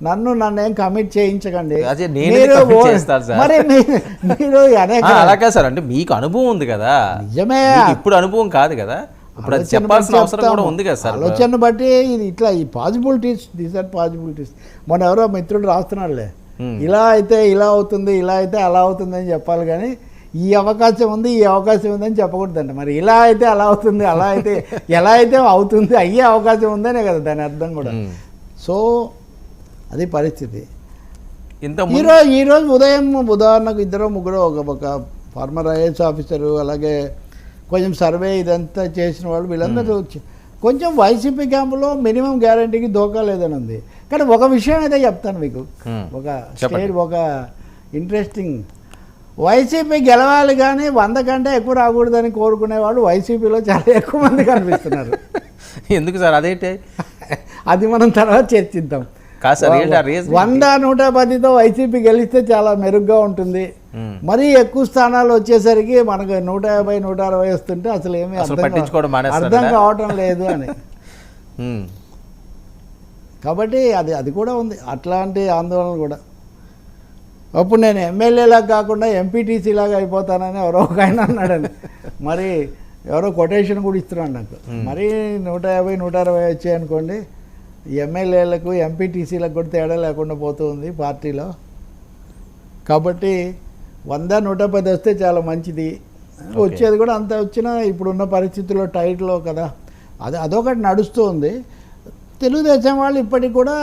నన్ను నన్ను ఏం కమిట్ చేయించకండి మీరు. మరి మీ- మీరు అనేక ఆ, అలా కాదు సార్. అంటే మీకు అనుభవం ఉంది కదా. నిజమే. ఇప్పుడు అనుభవం కాదు కదా. ఇప్పుడు చెప్పాల్సిన బట్టి అవసరం కూడా. ఉంది కదా సార్. ఆలోచన బట్టి ఇది ఇట్లా ఈ పాసిబిలిటీస్ దీస్ ఆర్ పాసిబిలిటీస్ మన ఎవరో మిత్రుడు రాస్తున్నాడులే. ఇలా అయితే ఇలా అవుతుంది ఇలా అయితే అలా అవుతుంది అని చెప్పాలి కానీ ఈ అవకాశం ఉంది ఈ అవకాశం ఉంది అని చెప్పకూడదండి మరి ఇలా అయితే అలా అవుతుంది అలా అయితే ఎలా అయితే అవుతుంది అయ్యే అవకాశం ఉందనే కదా దాని అర్థం కూడా. సో అది పరిస్థితి. ఇంత ఈరోజు ఈరోజు ఉదయం ఉదాహరణకు ఇద్దరు ముగ్గురు ఒక ఒక ఫార్మర్ ఐఏఎస్ ఆఫీసరు అలాగే కొంచెం సర్వే ఇదంతా చేసిన వాళ్ళు వీళ్ళందరూ వచ్చి- కొంచెం వైసీపీ క్యాంపులో మినిమం గ్యారంటీకి దోకా లేదని ఉంది కానీ ఒక విషయం అయితే చెప్తాను మీకు. ఒక. స్టేట్ ఒక ఇంట్రెస్టింగ్. వైసీపీ గెలవాలి కానీ వంద కంటే ఎక్కువ రాకూడదని కోరుకునేవాళ్ళు వైసీపీలో చాలా ఎక్కువ మంది కనిపిస్తున్నారు. ఎందుకు సార్ అదేంటి? అది మనం తర్వాత చర్చిద్దాం. వంద నూట పదితో వైసీపీ గెలిస్తే చాలా మెరుగ్గా ఉంటుంది. మరీ ఎక్కువ స్థానాలు వచ్చేసరికి మనకు నూట యాభై నూట అరవై వస్తుంటే అసలు ఏమీ అర్థం కావటం లేదు అని. కాబట్టి అది అది కూడా ఉంది. అట్లాంటి ఆందోళన కూడా. అప్పుడు నేను ఎమ్మెల్యేలాగా కాకుండా ఎంపీటీసీ లాగా అయిపోతానని ఎవరో ఒక ఆయన అన్నాడని మరి ఎవరో కొటేషన్ కూడా ఇస్తున్నాడు నాకు. మరి నూట యాభై నూట అరవై వచ్చాయి అనుకోండి ఎమ్మెల్యేలకు ఎంపీటీసీలకు కూడా తేడా లేకుండా పోతుంది పార్టీలో. కాబట్టి వంద నూట పది వస్తే చాలా మంచిది. వచ్చేది కూడా అంత వచ్చినా ఇప్పుడున్న పరిస్థితుల్లో టైట్లో కదా. అది అదొకటి నడుస్తూ ఉంది. తెలుగుదేశం వాళ్ళు ఇప్పటికి కూడా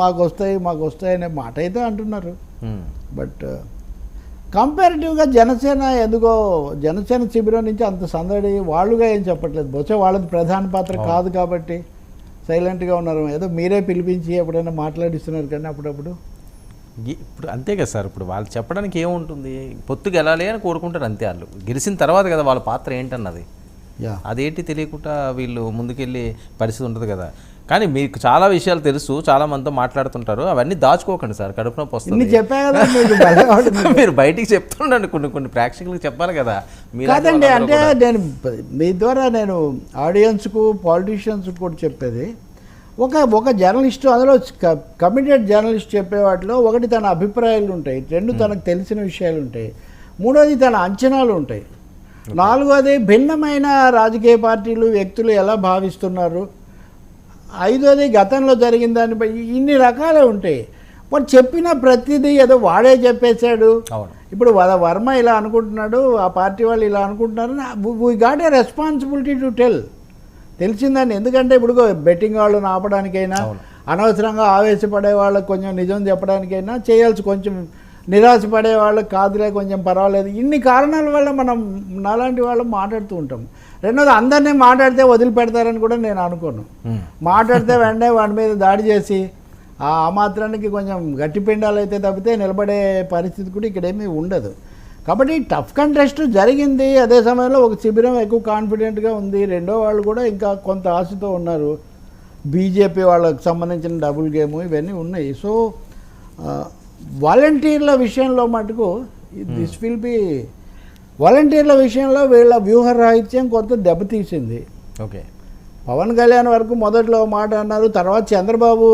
మాకు వస్తాయి మాకు వస్తాయి అనే మాట అయితే అంటున్నారు. బట్ కంపారిటివ్గా జనసేన ఎందుకో జనసేన శిబిరం నుంచి అంత సందడి వాళ్ళుగా ఏం చెప్పట్లేదు. బహుశా వాళ్ళది ప్రధాన పాత్ర కాదు కాబట్టి. సైలెంట్గా ఉన్నారు. ఏదో మీరే పిలిపించి ఎప్పుడైనా మాట్లాడిస్తున్నారు కానీ అప్పుడప్పుడు? ఇప్పుడు అంతే కదా సార్. ఇప్పుడు వాళ్ళు చెప్పడానికి ఏముంటుంది? పొత్తు గెలాలి అని కోరుకుంటారు అంతే వాళ్ళు. గెలిచిన తర్వాత కదా వాళ్ళ పాత్ర ఏంటన్నది. అదేంటి తెలియకుండా వీళ్ళు ముందుకెళ్ళే పరిస్థితి ఉంటుంది కదా. కానీ మీకు చాలా విషయాలు తెలుసు చాలా మందితో మాట్లాడుతుంటారు అవన్నీ దాచుకోకండి సార్ కడుపు నొప్పి ఇన్ని వస్తుంది చెప్పా కదా మీకు భలేవాడు మీరు. బయటికి చెప్తుండండి కొన్ని కొన్ని ప్రేక్షకులకు చెప్పాలి కదా. కాదండి అంటే. నేను మీ ద్వారా నేను ఆడియన్స్కు పాలిటీషియన్స్కు కూడా చెప్పేది. ఒక ఒక జర్నలిస్ట్ అందులో కమిటెడ్ జర్నలిస్ట్ చెప్పే వాటిలో ఒకటి తన అభిప్రాయాలు ఉంటాయి రెండు తనకు తెలిసిన విషయాలు ఉంటాయి మూడోది తన అంచనాలు ఉంటాయి. నాలుగోది భిన్నమైన రాజకీయ పార్టీలు వ్యక్తులు ఎలా భావిస్తున్నారు? ఐదోది గతంలో జరిగిన దానిపై ఇన్ని రకాలే ఉంటాయి. వాడు చెప్పిన ప్రతిదీ ఏదో వాడే చెప్పేశాడు. ఇప్పుడు వర్మ ఇలా అనుకుంటున్నాడు ఆ పార్టీ వాళ్ళు ఇలా అనుకుంటున్నారు we got a responsibility to tell తెలిసిందండి. ఎందుకంటే ఇప్పుడు బెట్టింగ్ వాళ్ళని ఆపడానికైనా. అనవసరంగా ఆవేశపడే వాళ్ళకి కొంచెం నిజం చెప్పడానికైనా చేయాల్సి కొంచెం నిరాశపడే వాళ్ళకి కాదులే కొంచెం పర్వాలేదు. ఇన్ని కారణాల వల్ల మనం నాలాంటి వాళ్ళు మాట్లాడుతూ ఉంటాం. రెండోది అందరినీ మాట్లాడితే వదిలిపెడతారని కూడా నేను అనుకోను. మాట్లాడితే వెంటనే వాడి మీద దాడి చేసి ఆ ఆ మాత్రానికి కొంచెం గట్టి పిండాలు అయితే తప్పితే నిలబడే పరిస్థితి కూడా ఇక్కడ ఏమీ ఉండదు. కాబట్టి టఫ్ కంటెస్ట్ జరిగింది. అదే సమయంలో ఒక శిబిరం ఎక్కువ కాన్ఫిడెంట్గా ఉంది. రెండో వాళ్ళు కూడా ఇంకా కొంత ఆశతో ఉన్నారు. బీజేపీ వాళ్ళకి సంబంధించిన డబుల్ గేమ్ ఇవన్నీ ఉన్నాయి. సో వాలంటీర్ల విషయంలో మటుకు దిస్ విల్ బి వాలంటీర్ల విషయంలో వీళ్ళ వ్యూహ రాహిత్యం కొంత దెబ్బతీసింది ఓకే. పవన్ కళ్యాణ్ వరకు మొదట్లో మాట అన్నారు తర్వాత చంద్రబాబు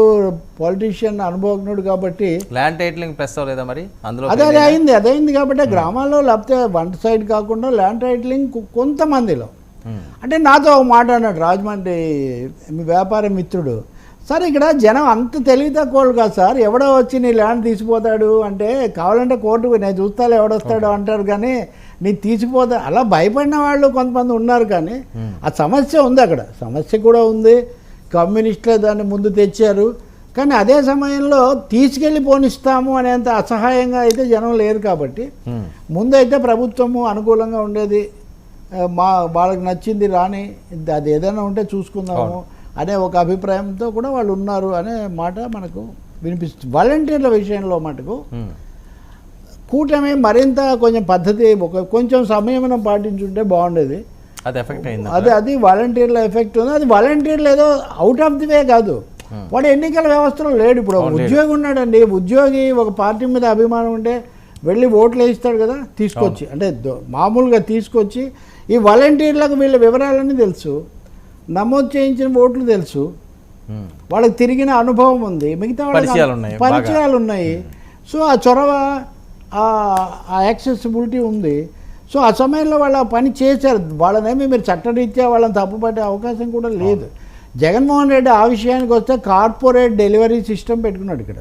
పొలిటీషియన్ అనుభవజ్ఞుడు కాబట్టి ల్యాండ్ టైటిలింగ్ ప్రెస్ అవ్వలేదా మరి? అందులో అదే అదే అయింది అదే అయింది కాబట్టి గ్రామాల్లో లేకపోతే వన్ సైడ్ కాకుండా ల్యాండ్ టైటిలింగ్ కొంతమందిలో. ఉమ్. అంటే నాతో ఒక మాట అన్నాడు రాజమండ్రి మీ వ్యాపార మిత్రుడు. సార్ ఇక్కడ జనం అంత తెలివి తక్కువ కాదు సార్. ఎవడో వచ్చి నీ ల్యాండ్ తీసిపోతాడు అంటే కావాలంటే కోర్టుకు నేను చూస్తాను ఎవడొస్తాడు అంటారు కానీ నీ తీసిపోతా అలా భయపడిన వాళ్ళు కొంతమంది ఉన్నారు కానీ ఆ సమస్య ఉంది అక్కడ. సమస్య కూడా ఉంది. కమ్యూనిస్టులే దాన్ని ముందు తెచ్చారు. కానీ అదే సమయంలో తీసుకెళ్ళి పోనిస్తాము అనేంత అసహాయంగా అయితే జనం లేరు కాబట్టి. ముందైతే ప్రభుత్వము అనుకూలంగా ఉండేది. మా వాళ్ళకి నచ్చింది రాని అది ఏదైనా ఉంటే చూసుకుందాము. అనే ఒక అభిప్రాయంతో కూడా వాళ్ళు ఉన్నారు అనే మాట మనకు వినిపిస్తుంది. వాలంటీర్ల విషయంలో మటుకు ఉమ్. కూటమి మరింత కొంచెం పద్ధతి ఒక కొంచెం సంయమనం పాటించుంటే బాగుండేది. అది ఎఫెక్ట్ అయింది అది అది వాలంటీర్ల ఎఫెక్ట్ ఉంది. అది వాలంటీర్లు ఏదో అవుట్ ఆఫ్ ది వే కాదు. వాడు ఎన్నికల వ్యవస్థలో లేడు ఇప్పుడు. ఉద్యోగి ఉన్నాడండి. ఉద్యోగి ఒక పార్టీ మీద అభిమానం ఉంటే వెళ్ళి ఓట్లు వేయిస్తాడు కదా తీసుకొచ్చి. అంటే మామూలుగా తీసుకొచ్చి ఈ వాలంటీర్లకు వీళ్ళ వివరాలన్నీ తెలుసు. నమోదు చేయించిన ఓట్లు తెలుసు. వాళ్ళకి తిరిగిన అనుభవం ఉంది. మిగతా వాళ్ళకి పరిచయాలు ఉన్నాయి, సో ఆ చొరవ ఆ- యాక్సెసిబిలిటీ ఉంది. సో ఆ సమయంలో వాళ్ళు ఆ పని చేశారు. వాళ్ళనేమి మీరు చట్టరీత్యా వాళ్ళని తప్పుపట్టే అవకాశం కూడా లేదు. జగన్మోహన్ రెడ్డి ఆ విషయానికి వస్తే కార్పొరేట్ డెలివరీ సిస్టమ్ పెట్టుకున్నాడు ఇక్కడ.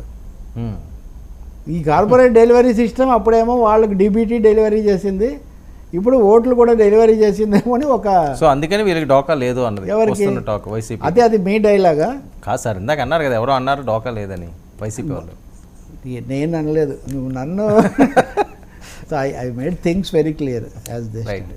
ఈ కార్పొరేట్ డెలివరీ సిస్టమ్ అప్పుడేమో వాళ్ళకి డీబీటీ డెలివరీ చేసింది. ఇప్పుడు ఓట్లు కూడా డెలివరీ చేసిందేమో అని ఒక సో అందుకని వీళ్ళకి డోకా లేదు అన్నది. ఎవరికి? Talk YCP. అదే అది మీ డైలాగా? కాదు సార్ ఇందాక అన్నారు కదా ఎవరో అన్నారు డోకా లేదని వైసీపీ వాళ్ళు. నేను అనలేదు. నువ్వు నన్ను I I made things very clear as this right